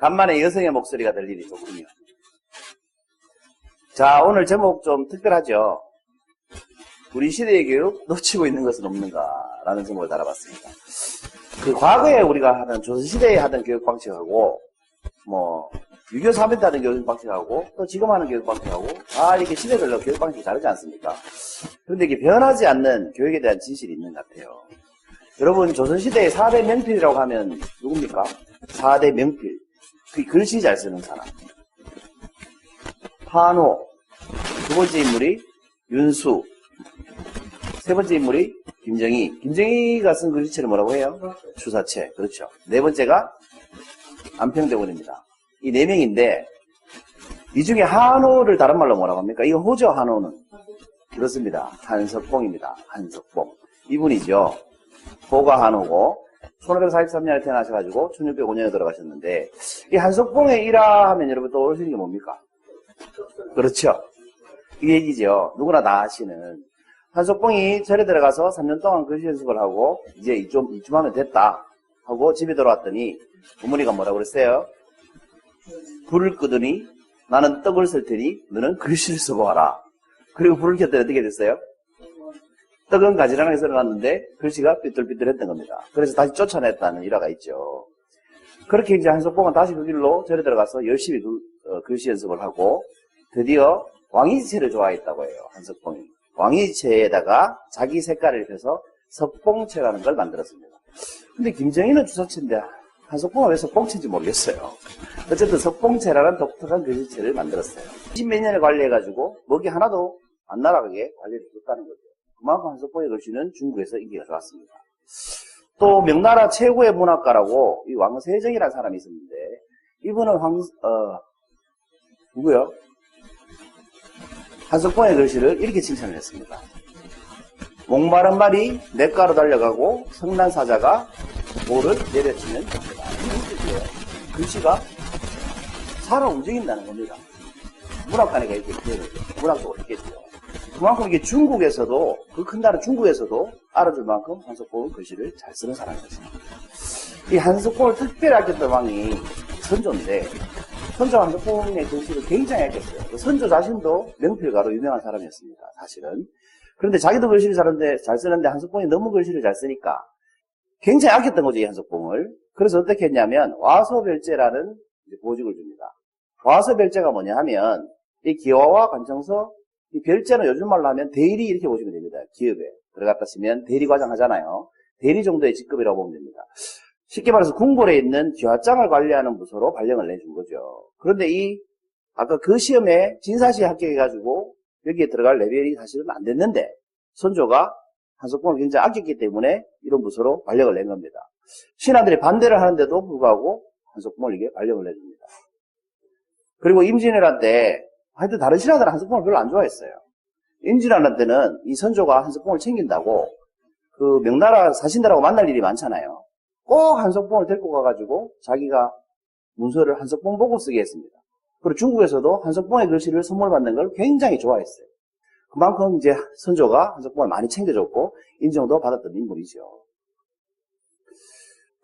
간만에 여성의 목소리가 들리니 좋군요. 자, 오늘 제목 좀 특별하죠? 우리 시대의 교육 놓치고 있는 것은 없는가라는 제목을 달아봤습니다. 그 과거에 우리가 하던 조선시대에 하던 교육 방식하고 뭐 유교 사회 때 하던 교육 방식하고 또 지금 하는 교육 방식하고 다 이렇게 시대별로 교육 방식이 다르지 않습니까? 그런데 이게 변하지 않는 교육에 대한 진실이 있는 것 같아요. 여러분 조선시대의 4대 명필이라고 하면 누굽니까? 4대 명필. 그 글씨 잘 쓰는 사람. 판호. 두 번째 인물이 윤수. 세 번째 인물이 김정희. 김정희가 쓴 글씨체를 뭐라고 해요? 추사체. 그렇죠. 네 번째가 안평대원입니다. 이 네 명인데 이 중에 한호를 다른 말로 뭐라고 합니까? 이거 호죠 한호는. 그렇습니다. 한석봉입니다. 한석봉. 이분이죠. 호가 한호고 1543년에 태어나셔가지고 1605년에 돌아가셨는데 이 한석봉의 일화 하면 여러분 떠오르시는 게 뭡니까? 그렇죠. 이 얘기죠. 누구나 다 아시는 한석봉이 절에 들어가서 3년 동안 글씨 연습을 하고 이제 이쯤, 이쯤 하면 됐다 하고 집에 돌아왔더니 어머니가 뭐라고 그랬어요? 불을 끄더니 나는 떡을 쓸 테니 너는 글씨를 써보아라. 그리고 불을 켰더니 어떻게 됐어요? 떡은 가지런하게 썰어놨는데 글씨가 삐뚤삐뚤했던 겁니다. 그래서 다시 쫓아냈다는 일화가 있죠. 그렇게 이제 한석봉은 다시 그 길로 절에 들어가서 열심히 글, 어, 글씨 연습을 하고 드디어 왕이체를 좋아했다고 해요. 한석봉이. 왕이체에다가 자기 색깔을 입혀서 석봉체라는 걸 만들었습니다. 근데 김정희는 주사체인데 한석봉은 왜 석봉체인지 모르겠어요. 어쨌든 석봉체라는 독특한 글씨체를 만들었어요. 20몇 년을 관리해가지고 먹이 하나도 안 날아가게 관리를 줬다는 거죠. 그만큼 한석봉의 글씨는 중국에서 인기가 좋았습니다. 또 명나라 최고의 문학가라고 이 왕세정이라는 사람이 있었는데 이분은 황, 어, 누구요? 한석봉의 글씨를 이렇게 칭찬을 했습니다. 목마른 말이 냇가로 달려가고 성난 사자가 모를 내려치는 겁니다. 글씨가 살아 움직인다는 겁니다. 문학관에가 이렇게 표현을 해요. 문학적으로 했겠죠. 그만큼 이게 중국에서도 그 큰 나라 중국에서도 알아줄 만큼 한석봉은 글씨를 잘 쓰는 사람이었습니다. 이 한석봉을 특별히 아꼈던 왕이 선조인데 선조 한석봉의 글씨를 굉장히 아꼈어요. 그 선조 자신도 명필가로 유명한 사람이었습니다. 사실은. 그런데 자기도 글씨를 잘하는데, 잘 쓰는데 한석봉이 너무 글씨를 잘 쓰니까 굉장히 아꼈던 거죠, 이 한석봉을. 그래서 어떻게 했냐면 와서별제라는 보직을 줍니다. 와서별제가 뭐냐 하면 이 기와와 관청서 이 별제는 요즘 말로 하면 대리 이렇게 보시면 됩니다. 기업에 들어갔다 치면 대리 과장 하잖아요. 대리 정도의 직급이라고 보면 됩니다. 쉽게 말해서 궁궐에 있는 기와장을 관리하는 부서로 발령을 내준 거죠. 그런데 이 아까 그 시험에 진사시에 합격해가지고 여기에 들어갈 레벨이 사실은 안 됐는데 선조가 한석봉을 굉장히 아꼈기 때문에 이런 부서로 발령을 낸 겁니다. 신하들이 반대를 하는데도 불구하고 한석봉을 이게 발령을 내줍니다. 그리고 임진왜란 때 하여튼 다른 신하들은 한석봉을 별로 안 좋아했어요. 임진왜란 때는 이 선조가 한석봉을 챙긴다고 그 명나라 사신들하고 만날 일이 많잖아요. 꼭 한석봉을 데리고 가가지고 자기가 문서를 한석봉 보고 쓰게 했습니다. 그리고 중국에서도 한석봉의 글씨를 선물 받는 걸 굉장히 좋아했어요. 그만큼 이제 선조가 한석봉을 많이 챙겨줬고 인정도 받았던 인물이죠.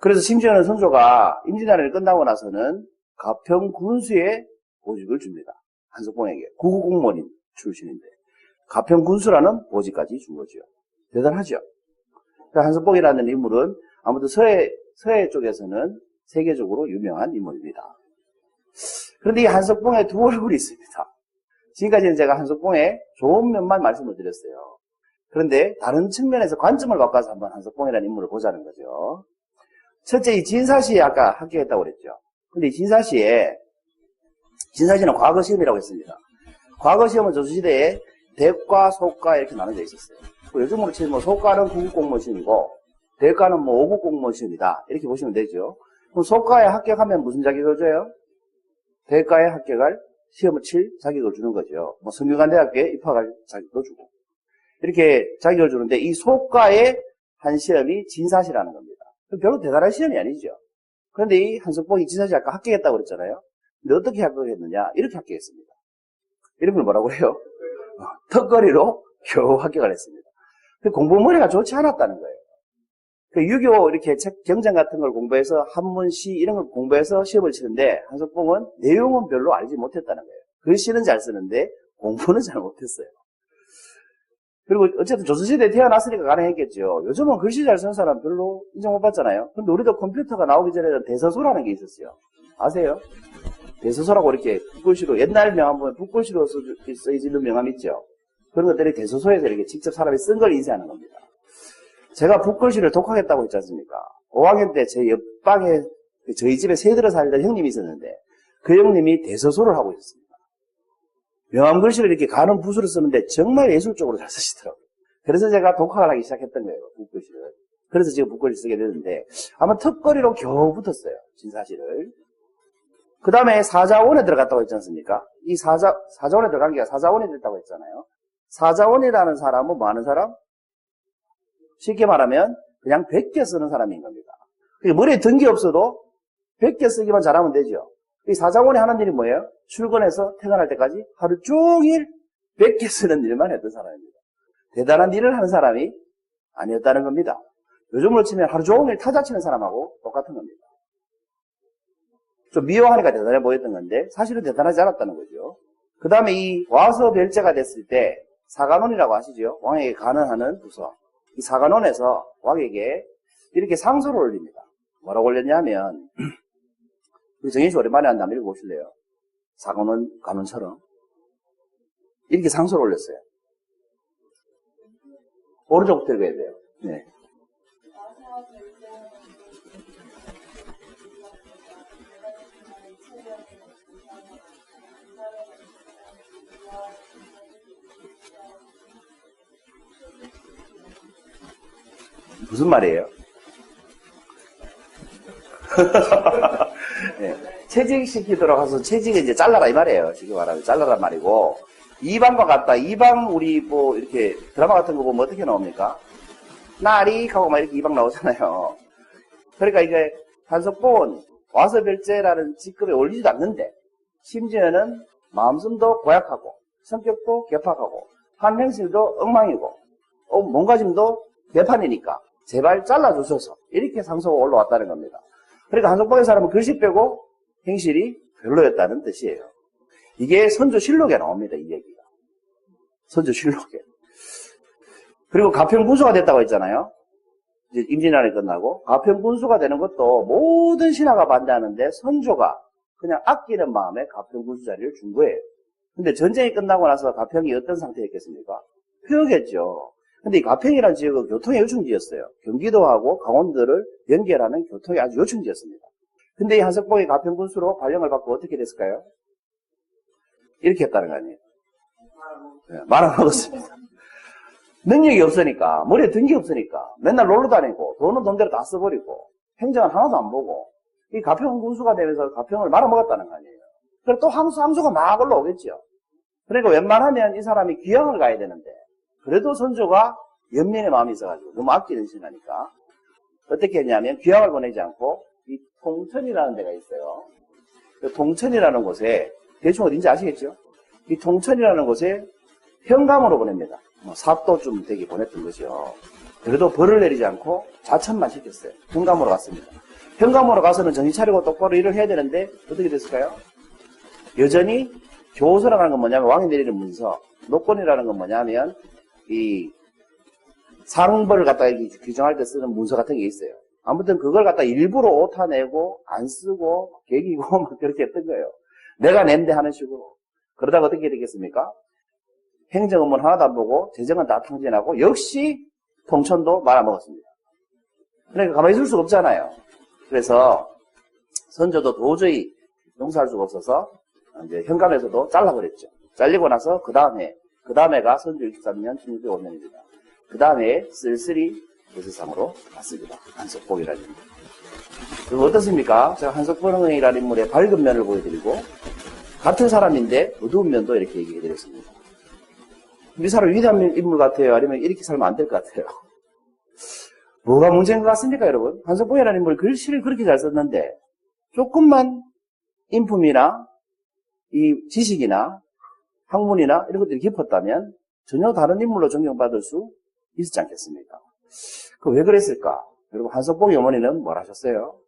그래서 심지어는 선조가 임진왜란이 끝나고 나서는 가평 군수에 보직을 줍니다. 한석봉에게 구구공무원인 출신인데 가평 군수라는 보직까지 준 거죠. 대단하죠. 그러니까 한석봉이라는 인물은 아무튼 서해 서해 쪽에서는 세계적으로 유명한 인물입니다. 그런데 이 한석봉의 두 얼굴이 있습니다. 지금까지는 제가 한석봉의 좋은 면만 말씀을 드렸어요. 그런데 다른 측면에서 관점을 바꿔서 한번 한석봉이라는 인물을 보자는 거죠. 첫째, 이 진사시에 아까 합격했다고 그랬죠. 근데 이 진사시에, 진사시는 과거 시험이라고 했습니다. 과거 시험은 조선시대에 대과, 소과 이렇게 나눠져 있었어요. 그 요즘으로 치면 뭐 소과는 구급공무원 시험이고, 대과는 뭐 5급 공무원 시험이다. 이렇게 보시면 되죠. 그럼 소과에 합격하면 무슨 자격을 줘요? 대과에 합격할 시험을 칠 자격을 주는 거죠. 뭐 성균관대학교에 입학할 자격도 주고. 이렇게 자격을 주는데 이 소과의 한 시험이 진사시라는 겁니다. 별로 대단한 시험이 아니죠. 그런데 이 한석봉이 진사시 아까 합격했다고 그랬잖아요. 어떻게 합격했느냐? 이렇게 합격했습니다. 걸 뭐라고 해요? 어, 턱걸이로 겨우 합격을 했습니다. 공부 머리가 좋지 않았다는 거예요. 유교 이렇게 책 경전 같은 걸 공부해서 한문, 시 이런 걸 공부해서 시험을 치는데 한석봉은 내용은 별로 알지 못했다는 거예요. 글씨는 잘 쓰는데 공부는 잘 못했어요. 그리고 어쨌든 조선시대에 태어났으니까 가능했겠죠. 요즘은 글씨 잘 쓰는 사람 별로 인정 못 받잖아요. 근데 우리도 컴퓨터가 나오기 전에는 대서소라는 게 있었어요. 아세요? 대서소라고 이렇게 붓글씨로 옛날 명함 보면 붓글씨로 써- 써있는 명함 있죠. 그런 것들이 대서소에서 이렇게 직접 사람이 쓴 걸 인쇄하는 겁니다. 제가 붓글씨를 독학했다고 했지 않습니까? 5학년 때 제 옆방에 그 저희 집에 새들어 살던 형님이 있었는데 그 형님이 대서소를 하고 있었습니다. 명함 글씨를 이렇게 가는 붓으로 쓰는데 정말 예술적으로 잘 쓰시더라고요. 그래서 제가 독학을 하기 시작했던 거예요, 붓글씨를. 그래서 지금 붓글씨 쓰게 됐는데 아마 턱걸이로 겨우 붙었어요, 진사시를. 그 다음에 사자원에 들어갔다고 했지 않습니까? 이 사자, 사자원에 들어간 게 사자원에 됐다고 했잖아요. 사자원이라는 사람은 뭐 하는 사람? 쉽게 말하면 그냥 100개 쓰는 사람인 겁니다. 머리에 든게 없어도 100개 쓰기만 잘하면 되죠. 이 사자원이 하는 일이 뭐예요? 출근해서 퇴근할 때까지 하루 종일 100개 쓰는 일만 했던 사람입니다. 대단한 일을 하는 사람이 아니었다는 겁니다. 요즘으로 치면 하루 종일 타자 치는 사람하고 똑같은 겁니다. 좀 미워하니까 대단해 보였던 건데 사실은 대단하지 않았다는 거죠. 그 다음에 이 와서 별제가 됐을 때 사관원이라고 하시죠. 왕에게 간언하는 부서. 이 사관원에서 왕에게 이렇게 상소를 올립니다. 뭐라고 올렸냐면 우리 정현 씨 오랜만에 한다 한번 읽어보실래요? 사관원 간언처럼 이렇게 상소를 올렸어요. 오른쪽부터 읽어야 돼요. 네. 무슨 말이에요? 네. 채직시키도록 해서 채직을 이제 잘라라 이 말이에요. 지금 말하면 잘라란 말이고 이방과 같다. 이방 우리 뭐 이렇게 드라마 같은 거 보면 어떻게 나옵니까? 나리 하고 막 이렇게 이방 나오잖아요. 그러니까 이게 한석봉은 와서 별제라는 직급에 올리지도 않는데 심지어는 마음씀도 고약하고 성격도 개팍하고 한행실도 엉망이고 어, 몸가짐도 개판이니까 제발 잘라주셔서 이렇게 상소가 올라왔다는 겁니다. 그러니까 한석봉의 사람은 글씨 빼고 행실이 별로였다는 뜻이에요. 이게 선조실록에 나옵니다. 이 얘기가. 선조실록에. 그리고 가평군수가 됐다고 했잖아요. 이제 임진왜란이 끝나고 가평군수가 되는 것도 모든 신하가 반대하는데 선조가 그냥 아끼는 마음에 가평 군수 자리를 준 거예요. 근데 전쟁이 끝나고 나서 가평이 어떤 상태였겠습니까? 표였겠죠. 근데 이 가평이라는 지역은 교통의 요충지였어요. 경기도하고 강원도를 연결하는 교통의 아주 요충지였습니다. 근데 이 한석봉이 가평 군수로 발령을 받고 어떻게 됐을까요? 이렇게 했다는 거 아니에요. 네, 말아먹었습니다. 능력이 없으니까, 머리에 든 게 없으니까, 맨날 놀러 다니고, 돈은 돈대로 다 써버리고, 행정은 하나도 안 보고, 이 가평 군수가 되면서 가평을 말아먹었다는 거 아니에요. 그리고 또 함수, 함수가 막 올라오겠죠. 그러니까 웬만하면 이 사람이 귀향을 가야 되는데, 그래도 선조가 연민의 마음이 있어가지고, 너무 아끼는 신하니까, 어떻게 했냐면, 귀향을 보내지 않고, 이 통천이라는 데가 있어요. 그 통천이라는 곳에, 대충 어딘지 아시겠죠? 이 통천이라는 곳에 현감으로 보냅니다. 뭐 사또쯤 되게 보냈던 것이요. 그래도 벌을 내리지 않고 자천만 시켰어요. 현감으로 갔습니다. 현감으로 가서는 정신 차리고 똑바로 일을 해야 되는데 어떻게 됐을까요? 여전히 교서라는 건 뭐냐면 왕이 내리는 문서, 노건이라는 건 뭐냐면 이 상벌을 갖다 규정할 때 쓰는 문서 같은 게 있어요. 아무튼 그걸 갖다 일부러 오타 내고 안 쓰고 개기고 막 그렇게 했던 거예요. 내가 낸데 하는 식으로. 그러다가 어떻게 되겠습니까? 행정 업무는 하나도 안 보고 재정은 다 통진하고 역시 통천도 말아먹었습니다. 그러니까 가만히 있을 수가 없잖아요. 그래서 선조도 도저히 용서할 수가 없어서 이제 현감에서도 잘라버렸죠. 잘리고 나서 그 다음에 그 다음에가 선조 63년 1605년입니다. 그 다음에 쓸쓸히 도세상으로 갔습니다. 한석봉이라는 인물. 그리고 어떻습니까? 제가 한석봉이라는 인물의 밝은 면을 보여드리고 같은 사람인데 어두운 면도 이렇게 얘기해드렸습니다. 이 사람 위대한 인물 같아요? 아니면 이렇게 살면 안 될 것 같아요? 뭐가 문제인 것 같습니까, 여러분? 한석봉이라는 인물 글씨를 그렇게 잘 썼는데 조금만 인품이나 이 지식이나 학문이나 이런 것들이 깊었다면 전혀 다른 인물로 존경받을 수 있었지 않겠습니까? 그 왜 그랬을까? 그리고 한석봉의 어머니는 뭘 하셨어요?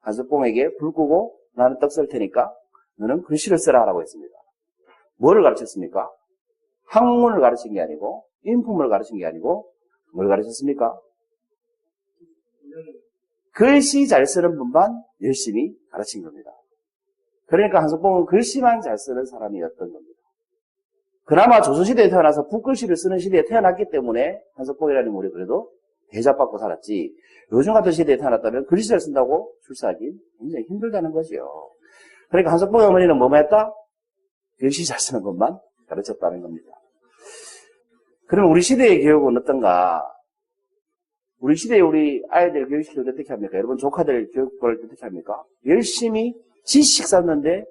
한석봉에게 불 끄고 나는 떡 쓸 테니까 너는 글씨를 쓰라 라고 했습니다. 뭐를 가르쳤습니까? 학문을 가르친 게 아니고 인품을 가르친 게 아니고 뭘 가르쳤습니까? 글씨 잘 쓰는 분만 열심히 가르친 겁니다. 그러니까 한석봉은 글씨만 잘 쓰는 사람이었던 겁니다. 그나마 조선시대에 태어나서 붓글씨를 쓰는 시대에 태어났기 때문에 한석봉이라는 인물이 그래도 대접받고 살았지. 요즘 같은 시대에 태어났다면 글씨를 쓴다고 출세하기 굉장히 힘들다는 거죠. 그러니까 한석봉의 어머니는 뭐만 했다? 글씨 잘 쓰는 것만 가르쳤다는 겁니다. 그럼 우리 시대의 교육은 어떤가? 우리 시대에 우리 아이들 교육시키를 어떻게 합니까? 여러분 조카들 교육을 어떻게 합니까? 열심히 지식 쌓는데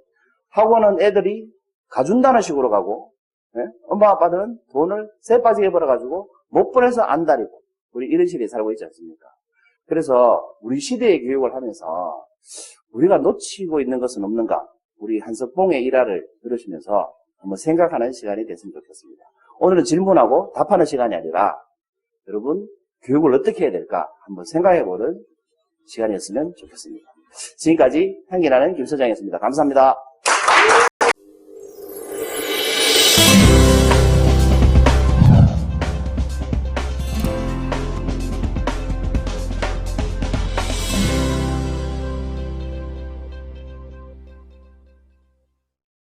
학원은 애들이 가준다는 식으로 가고 예? 엄마 아빠들은 돈을 새 빠지게 벌어가지고 못 보내서 안 다니고 우리 이런 시대에 살고 있지 않습니까? 그래서 우리 시대의 교육을 하면서 우리가 놓치고 있는 것은 없는가? 우리 한석봉의 일화를 들으시면서 한번 생각하는 시간이 됐으면 좋겠습니다. 오늘은 질문하고 답하는 시간이 아니라 여러분 교육을 어떻게 해야 될까 한번 생각해보는 시간이었으면 좋겠습니다. 지금까지 향기나는 김 소장이었습니다. 감사합니다.